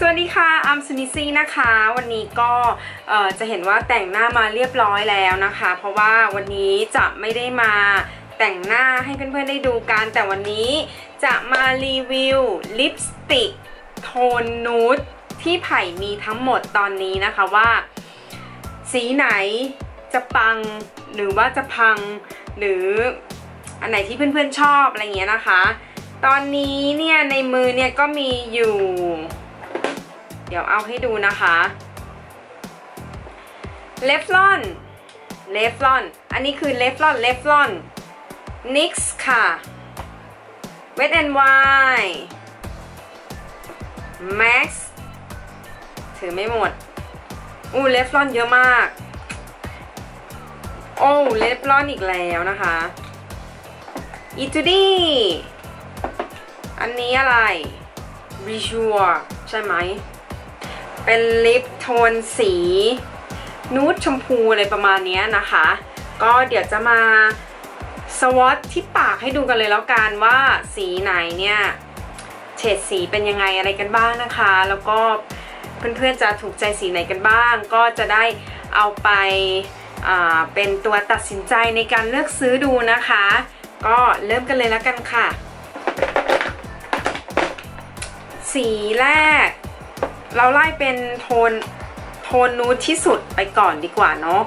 สวัสดีค่ะอัมซูนิซี่นะคะ วันนี้ก็จะเห็นว่าแต่งหน้ามาเรียบร้อยแล้วนะคะ เพราะว่าวันนี้จะไม่ได้มาแต่งหน้าให้เพื่อนๆได้ดูกัน แต่วันนี้จะมารีวิวลิปสติกโทนนูดที่ไผ่มีทั้งหมดตอนนี้นะคะว่า สีไหนจะปังหรือว่าจะพังหรืออันไหนที่เพื่อนๆชอบอะไรเงี้ยนะคะ ตอนนี้เนี่ยในมือเนี่ยก็มีอยู่ เดี๋ยวเอาให้ดูนะคะเลฟลอนเลฟลอนอันนี้คือเลฟลอนเลฟลอนนิกส์ค่ะ Wet n Wild Max ถือไม่หมด อู้เลฟลอนเยอะมาก โอ้เลฟลอนอีกแล้วนะคะอีจูดี้อันนี้อะไร r i s u r ใช่ไหม เป็นลิปโทนสี นูดชมพูอะไรประมาณนี้นะคะ ก็เดี๋ยวจะมาสวอตที่ปากให้ดูกันเลยแล้วกันว่าสีไหนเนี่ยเฉดสีเป็นยังไงอะไรกันบ้างนะคะ แล้วก็เพื่อนๆจะถูกใจสีไหนกันบ้าง ก็จะได้เอาไปเป็นตัวตัดสินใจในการเลือกซื้อดูนะคะ ก็เริ่มกันเลยแล้วกันค่ะ สีแรก เราไล่เป็นโทนโทนนูดที่สุดไปก่อนดีกว่าเนาะ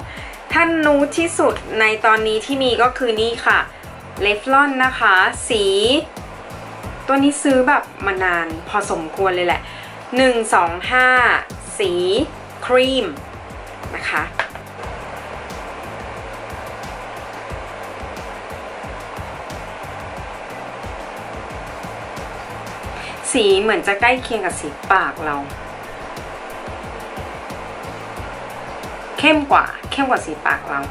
ถ้านูดที่สุดในตอนนี้ที่มีก็คือนี่ค่ะเลฟลอนนะคะ สี ตัวนี้ซื้อแบบมานานพอสมควรเลยแหละ 1 2 5 สีครีมนะคะสีเหมือนจะใกล้เคียงกับสีปากเรา เข้มกว่า เข้มกว่าสีปากเรา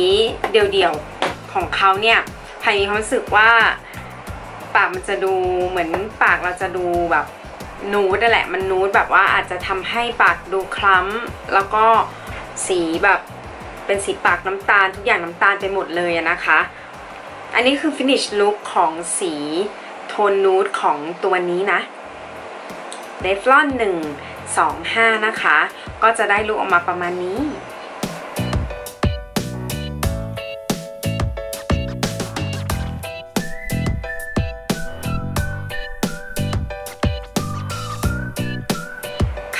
นี้เดียวๆ ของเขาเนี่ยภายในความรู้สึกว่าปากมันจะดูเหมือนปากเราจะดูแบบนูดนั่นแหละ มันนูดแบบว่าอาจจะทำให้ปากดูคล้ำแล้วก็สีแบบเป็นสีปากน้ำตาล ทุกอย่างน้ำตาลไปหมดเลยนะคะ อันนี้คือฟินิชลุคของสี โทนนูดของตัวนี้นะเดฟลอน1 2 5 นะคะ ก็จะได้ลุกออกมาประมาณนี้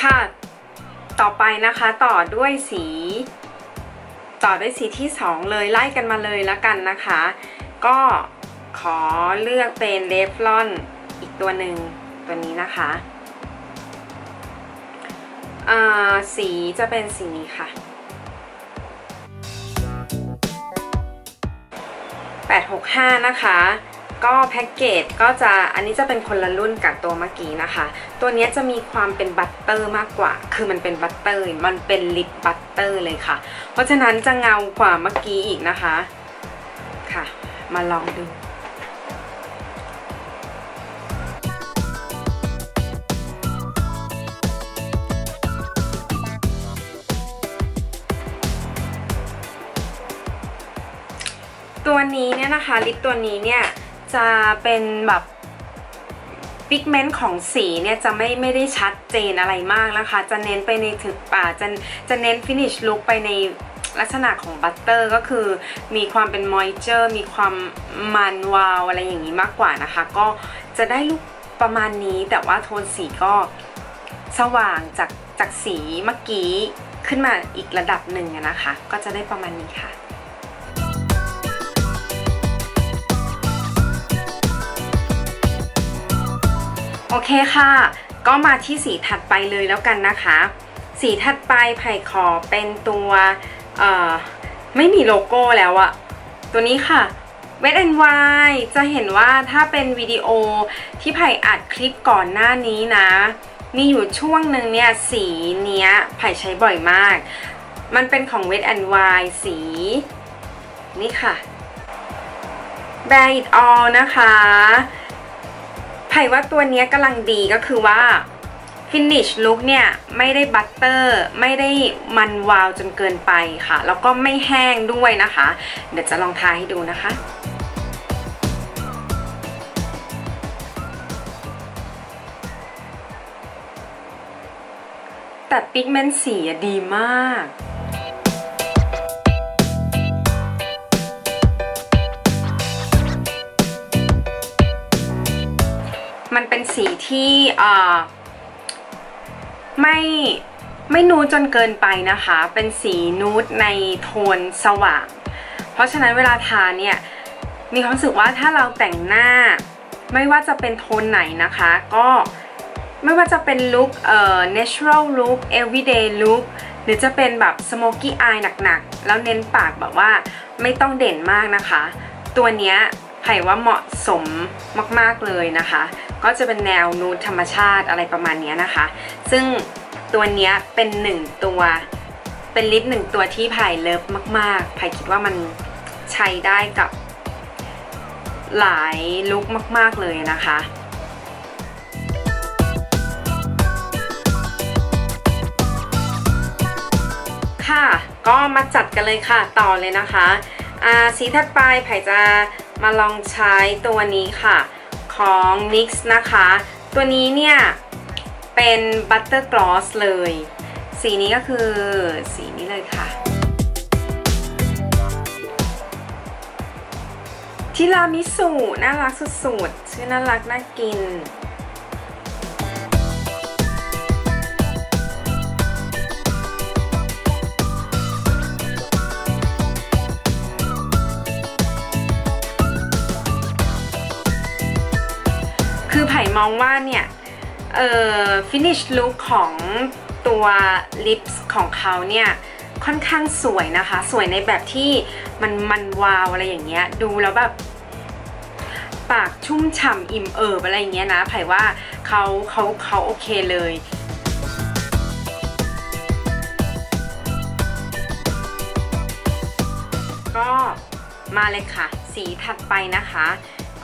ค่ะต่อไปนะคะต่อด้วยสี ต่อด้วยสีที่ 2 เลยไล่กันมาเลยแล้วกันนะคะ ก็ อเลือกเป็นเดฟลอนอีกตัวหนึ่งตัวนี้นะคะสีจะเป็นสีนี้ค่ะ 865 นะคะ ก็แพ็กเกจก็จะอันนี้จะเป็นคนละรุ่นกับตัวเมื่อกี้นะคะ ตัวนี้จะมีความเป็นบัตเตอร์มากกว่า คือมันเป็นบัตเตอร์ มันเป็นลิปบัตเตอร์เลยค่ะ เพราะฉะนั้นจะเงากว่าเมื่อกี้อีกนะคะ ค่ะ มาลองดู นะคะลิปตัวนี้เนี่ยจะเป็นแบบพิกเมนต์ของสีเนี่ยจะไม่ไม่ได้ชัดเจนอะไรมากนะคะ จะเน้นไปในถึงป่าจะจะเน้นฟินิชลุคไปในลักษณะของบัตเตอร์ก็คือมีความเป็นมอยเจอร์มีความมันวาวอะไรอย่างนี้มากกว่านะคะ ก็จะได้ลุคประมาณนี้แต่ว่าโทนสีก็สว่างจากจากสีเมื่อกี้ขึ้นมาอีกระดับหนึ่งนะคะ ก็จะได้ประมาณนี้ค่ะ อเคค่ะ ก็มาที่สีถัดไปเลยแล้วกันนะคะ สีถัดไปไผ่ขอเป็นตัวไม่มีโลโก้แล้วอะตัวนี้ค่ะ Wet n Wild จะเห็นว่าถ้าเป็นวิดีโอที่ไผ่อัดคลิปก่อนหน้านี้นะ มีอยู่ช่วงหนึ่งเนี่ย สีเนี้ยไผ่ใช้บ่อยมาก มันเป็นของ Wet n Wild สี นี่ค่ะ Bear It All นะคะ ผ่ว่าตัวนี้กำลังดีก็คือว่าฟินิชลุคเนี่ยไม่ได้บัตเตอร์ไม่ได้มันวาวจนเกินไปค่ะ แล้วก็ไม่แห้งด้วยนะคะ เดี๋ยวจะลองทาให้ดูนะคะแต่ปิกเมนต์สีดีมาก สีที่ไม่ไม่นูดจนเกินไปนะคะ เป็นสีนูดในโทนสว่าง เพราะฉะนั้นเวลาทาเนี่ยมีความรู้สึกว่าถ้าเราแต่งหน้า ไม่ว่าจะเป็นโทนไหนนะคะ ก็ไม่ว่าจะเป็นลุคเอ่อ natural look everyday look หรือจะเป็นแบบ smoky eye หนักๆ แล้วเน้นปากแบบว่าไม่ต้องเด่นมากนะคะ ตัวเนี้ย ไผ่ว่าเหมาะสมมากๆเลยนะคะ ก็จะเป็นแนวนูดธรรมชาติอะไรประมาณนี้นะคะ ซึ่งตัวนี้เป็นหนึ่งตัวเป็นลิปหนึ่งตัวที่ไผ่เลิฟมากๆไผ่คิดว่ามันใช้ได้กับหลายลุคมาก ๆเลยนะคะค่ะก็มาจัดกันเลยค่ะต่อเลยนะคะอ่าสีถัดไปไผ่จะ มาลองใช้ตัวนี้ค่ะของ NYX นะคะ ตัวนี้เนี่ยเป็นบัตเตอร์กลอสเลย สีนี้ก็คือสีนี้เลยค่ะทิรามิสุน่ารักสุดๆ ชื่อน่ารักน่ากิน มองว่าเนี่ยเอ่อ finish look ของตัวลิปส์ของเขาเนี่ยค่อนข้างสวยนะคะ สวยในแบบที่มันมันวาวอะไรอย่างเงี้ยดูแล้วแบบปากชุ่มฉ่ำอิ่มเอิบอะไรอย่างเงี้ยนะไผ่ว่าเขาเขาเขาโอเคเลยก็มาเลยค่ะ สีถัดไปนะคะ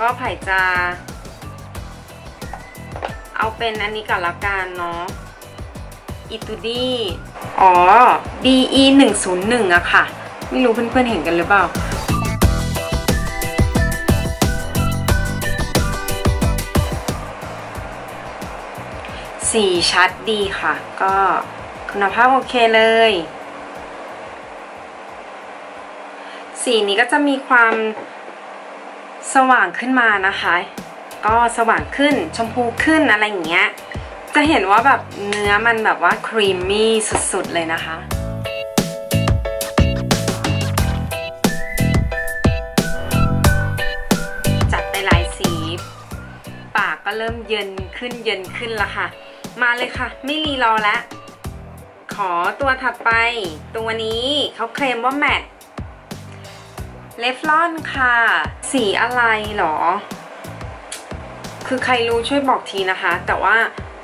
ก็ไผ่จะ เอาเป็นอันนี้ก่อนละกันเนาะอิตูดีอ๋อ DE 101อะค่ะ ไม่รู้เพื่อนๆเห็นกันหรือเปล่าสีชัดดีค่ะ ก็คุณภาพโอเคเลย สีนี้ก็จะมีความสว่างขึ้นมานะคะ ก็สว่างขึ้นชมพูขึ้นอะไรอย่างเงี้ย จะเห็นว่าแบบเนื้อมันแบบว่าครีมมี่สุดๆเลยนะคะจัดไปหลายสีปากก็เริ่มเย็นขึ้นเย็นขึ้นละค่ะ มาเลยค่ะ ไม่รีรอแล้ว ขอตัวถัดไป ตัวนี้เขาเคลมว่าแมทเลฟลอนค่ะ สีอะไรหรอ คือใครรู้ช่วยบอกทีนะคะ แต่ว่า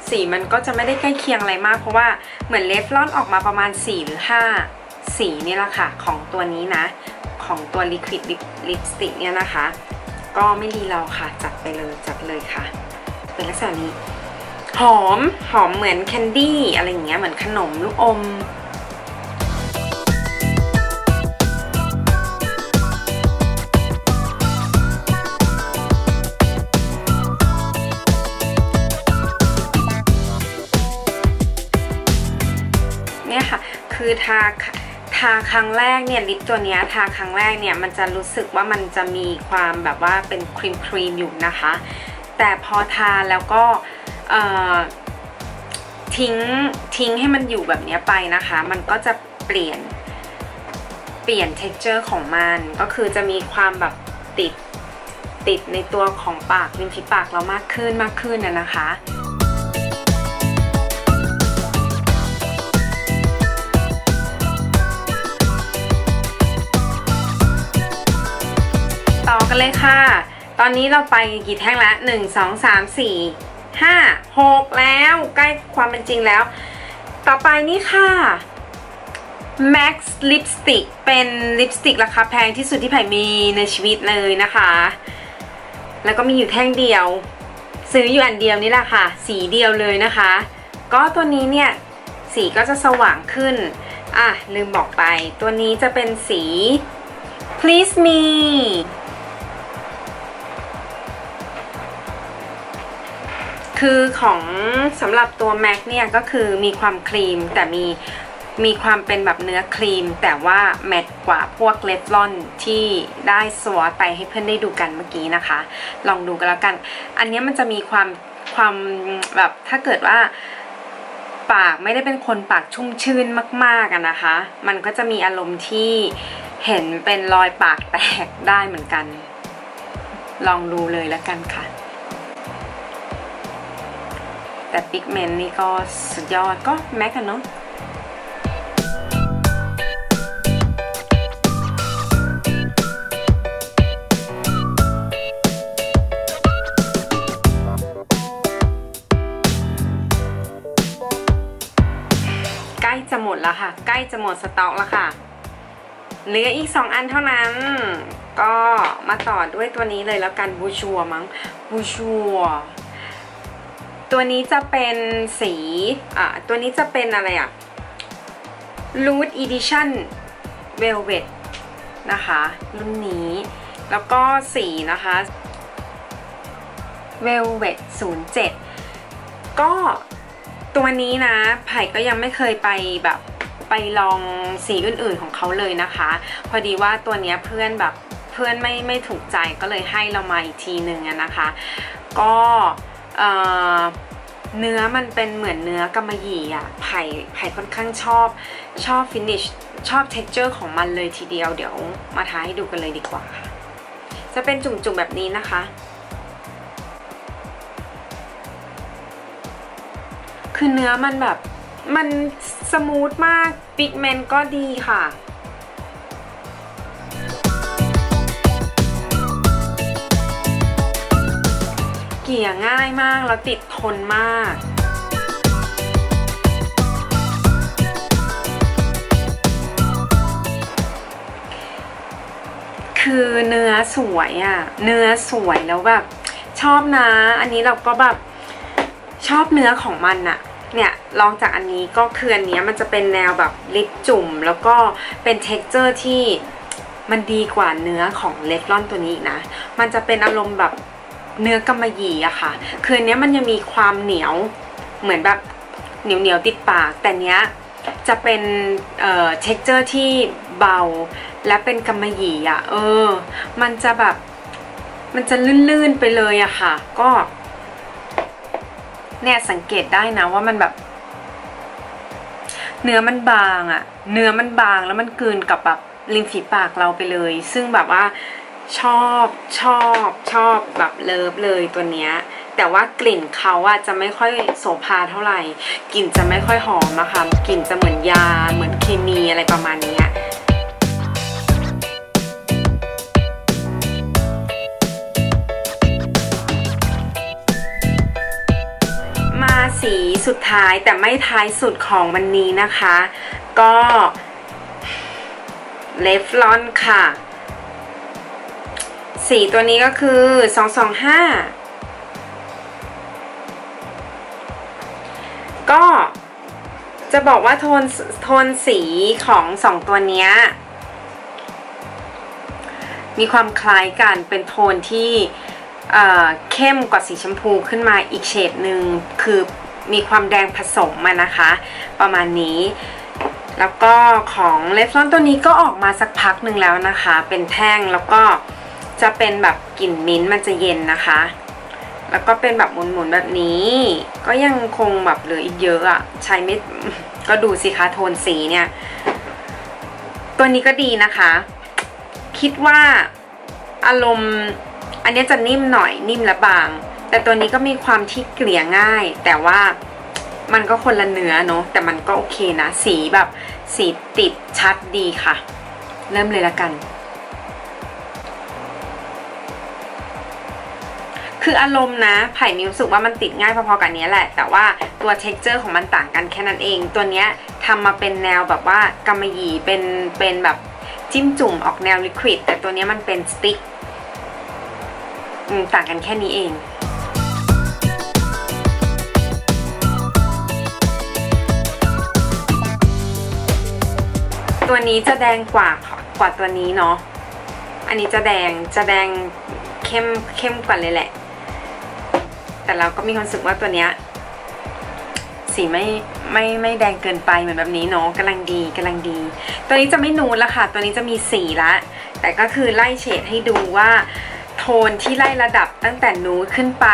สีมันก็จะไม่ได้ใกล้เคียงอะไรมาก เพราะว่าเหมือนเลฟลอนออกมาประมาณ 4 หรือ 5 สีนี่แหละค่ะ ของตัวนี้นะ ของตัว Liquid Lipstick เนี่ยนะคะ ก็ไม่รีเราค่ะ จัดไปเลยจัดเลยค่ะ เป็นลักษณะนี้ หอมหอมเหมือนแคนดี้อะไรอย่างเงี้ยเหมือนขนมลูกอม คือทาทาครั้งแรกเนี่ยลิปตัวนี้ทาครั้งแรกเนี่ยมันจะรู้สึกว่ามันจะมีความแบบว่าเป็นครีมครีมอยู่นะคะ แต่พอทาแล้วก็ทิ้งทิ้งให้มันอยู่แบบนี้ไปนะคะ มันก็จะเปลี่ยนเปลี่ยน texture ของมันก็คือจะมีความแบบติดติดในตัวของปากริมฝีปากเรามากขึ้นมากขึ้นนะนะคะ กันเลยค่ะ ตอนนี้เราไปกี่แท่งแล้วหนึ่งสองสามสี่ห้าหกแล้วใกล้ความเป็นจริงแล้ว ต่อไปนี่ค่ะ Max Lipstick เป็นลิปสติกราคาแพงที่สุดที่ไผ่มีในชีวิตเลยนะคะ แล้วก็มีอยู่แท่งเดียว ซื้ออยู่อันเดียวนี่แหละค่ะ สีเดียวเลยนะคะ ก็ตัวนี้เนี่ย สีก็จะสว่างขึ้น อะ ลืมบอกไป ตัวนี้จะเป็นสี Please Me คือของสำหรับตัวแม็กเนี่ยก็คือมีความครีมแต่มีมีความเป็นแบบเนื้อครีม แต่ว่าแมตกว่าพวกเลฟลอนที่ได้สวอตไปให้เพื่อนได้ดูกันเมื่อกี้นะคะ ลองดูกันแล้วกัน อันนี้มันจะมีความความแบบถ้าเกิดว่าปากไม่ได้เป็นคนปากชุ่มชื่นมากๆนะคะ มันก็จะมีอารมณ์ที่เห็นเป็นรอยปากแตกได้เหมือนกัน ลองดูเลยแล้วกันค่ะ แต่ปิกเมนต์นี่ก็สุดยอดก็แม็กกันเนาะใกล้จะหมดแล้วค่ะ ใกล้จะหมดสต็อกแล้วค่ะ เหลืออีก 2 อันเท่านั้น ก็มาต่อด้วยตัวนี้เลยแล้วกันบูชัวมั้งบูชัว ตัวนี้จะเป็นสีอะตัวนี้จะเป็นอะไรอะ Root Edition Velvet นะคะ รุ่นนี้ แล้วก็สีนะคะ Velvet 07 ก็ตัวนี้นะ ไผ่ก็ยังไม่เคยไปแบบไปลองสีอื่นๆของเขาเลยนะคะ พอดีว่าตัวเนี้ยเพื่อนแบบเพื่อนไม่ไม่ถูกใจก็เลยให้เรามาอีกทีหนึ่งนะคะ ก็ เนื้อมันเป็นเหมือนเนื้อกำมะหยี่อะไผ่ไผ่ค่อนข้างชอบ ชอบฟินิชชอบ texture ของมันเลยทีเดียวเดี๋ยวมาทาให้ดูกันเลยดีกว่าค่ะ จะเป็นจุ่มๆแบบนี้นะคะ คือเนื้อมันแบบมันสมูทมากปิกเมนต์ก็ดีค่ะ เกี่ยง่ายมากแล้วติดทนมาก คือเนื้อสวยอะ่ะ เนื้อสวยแล้วแบบ ชอบนะ อันนี้เราก็แบบชอบเนื้อของมันอะเนี่ยลองจากอันนี้ก็คืออันนี้มันจะเป็นแนวแบบลิปจุ่ม แล้วก็เป็นเท็กเจอร์ที่มันดีกว่าเนื้อของเลฟลอนตัวนี้อีกนะ มันจะเป็นอารมณ์แบบ เนื้อกำมะหยี่อะค่ะ คืออันนี้มันยังมีความเหนียวเหมือนแบบเหนียวเหนียวติดปาก แต่เนี้ยจะเป็นเอ่อเท็กเจอร์ที่เบา และเป็นกำมะหยี่อะเออ มันจะแบบมันจะลื่นๆไปเลยอะค่ะ ก็เนี่ยสังเกตได้นะว่ามันแบบ เนื้อมันบางอะเนื้อมันบางแล้วมันกลืนกับแบบริมฝีปากเราไปเลย ซึ่งแบบว่า ชอบชอบชอบแบบเลิฟเลยตัวเนี้ยแต่ว่ากลิ่นเขาอะจะไม่ค่อยโสภาเท่าไหร่ กลิ่นจะไม่ค่อยหอมอะค่ะกลิ่นจะเหมือนยาเหมือนเคมีอะไรประมาณนี้มาสีสุดท้ายแต่ไม่ท้ายสุดของวันนี้นะคะ ก็เลฟลอนค่ะ สีตัวนี้ก็คือ 225 ก็จะบอกว่าโทนโทนสีของสองตัวนี้ มีความคล้ายกันเป็นโทนที่เข้มกว่าสีชมพูขึ้นมาอีกเฉดหนึ่งคือมีความแดงผสมมานะคะ ประมาณนี้ แล้วก็ของเลฟลอนตัวนี้ก็ออกมาสักพักหนึ่งแล้วนะคะ เป็นแท่งแล้วก็ จะเป็นแบบกลิ่นมิ้นท์มันจะเย็นนะคะ แล้วก็เป็นแบบหมุนๆแบบนี้ ก็ยังคงแบบเหลืออีกเยอะอะใช้ไม่ก็ดูสิคะโทนสีเนี่ย ตัวนี้ก็ดีนะคะ คิดว่าอารมณ์อันนี้จะนิ่มหน่อยนิ่มและบาง แต่ตัวนี้ก็มีความที่เกลี่ยง่าย แต่ว่ามันก็คนละเนื้อเนาะแต่มันก็โอเคนะ สีแบบสีติดชัดดีค่ะ เริ่มเลยละกัน คืออารมณ์นะไผ่มีรู้สึกว่ามันติดง่ายพอๆกับนี้แหละ แต่ว่าตัว t e x t อร์ของมันต่างกันแค่นั้นเอง ตัวเนี้ยทำมาเป็นแนวแบบว่ากำมะหยี่เป็นเป็นแบบจิ้มจุ่มออกแนวลิควิดแต่ตัวนี้มันเป็นสติ๊กต่างกันแค่นี้เองตัวนี้จะแดงกว่ากว่าตัวนี้เนาะ อันนี้จะแดงจะแดงเข้มเข้มกว่าเลยแหละ แต่เราก็มีความสึกว่าตัวเนี้ยสีไม่ไม่ไม่แดงเกินไปเหมือนแบบนี้เนาะกำลังดีกำลังดี ตัวนี้จะไม่นูนละค่ะ ตัวนี้จะมีสีละแต่ก็คือไล่เฉดให้ดูว่าโทนที่ไล่ระดับตั้งแต่นูดขึ้นไป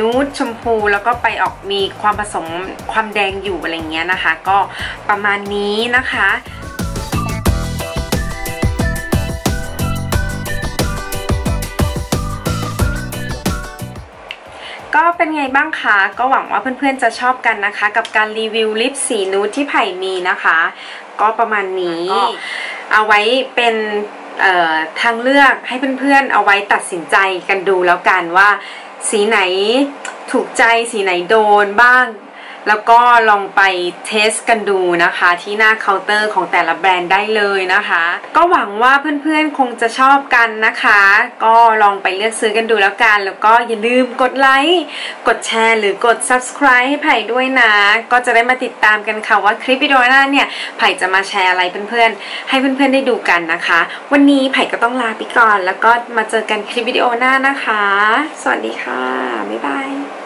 นูดชมพูแล้วก็ไปออกมีความผสมความแดงอยู่อะไรเงี้ยนะคะ ก็ประมาณนี้นะคะ ก็เป็นไงบ้างคะ ก็หวังว่าเพื่อนๆจะชอบกันนะคะ กับการรีวิวลิปสีนูดที่ไผ่มีนะคะ ก็ประมาณนี้ เอาไว้เป็นทางเลือกให้เพื่อนๆเอาไว้ตัดสินใจกันดูแล้วกันว่าสีไหนถูกใจสีไหนโดนบ้าง แล้วก็ลองไปเทสกันดูนะคะ ที่หน้าเคาน์เตอร์ของแต่ละแบรนด์ได้เลยนะคะ ก็หวังว่าเพื่อนๆคงจะชอบกันนะคะ ก็ลองไปเลือกซื้อกันดูแล้วกัน แล้วก็อย่าลืมกดไลค์กดแชร์หรือกด subscribe ให้ไผ่ด้วยนะ ก็จะได้มาติดตามกันค่ะว่าคลิปวิดีโอหน้าเนี่ยไผ่จะมาแชร์อะไรเพื่อนๆ ให้เพื่อนๆได้ดูกันนะคะ วันนี้ไผ่ก็ต้องลาไปก่อน แล้วก็มาเจอกันคลิปวิดีโอหน้านะคะ สวัสดีค่ะบ๊ายบาย